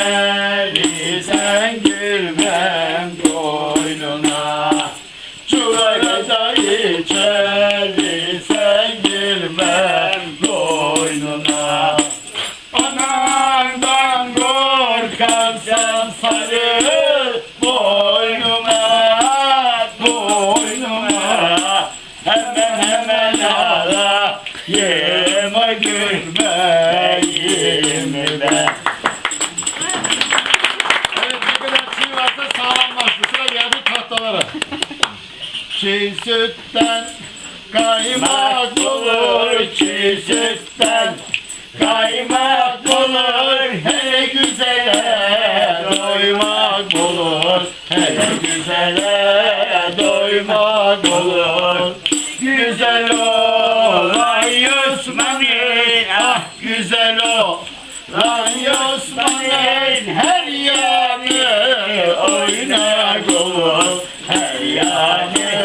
geri sen girmem koynuna Çuvara da içeri sen Anandan korkan sen sarı boynuma Boynuma. Hemen hemen ağla Çiğ sütten kaymak olur Çiğ sütten kaymak olur. Hele güzele doymak olur Hele güzele doymak olur. Güzel olan Yusman'ın Ah güzel Her yanı Yeah.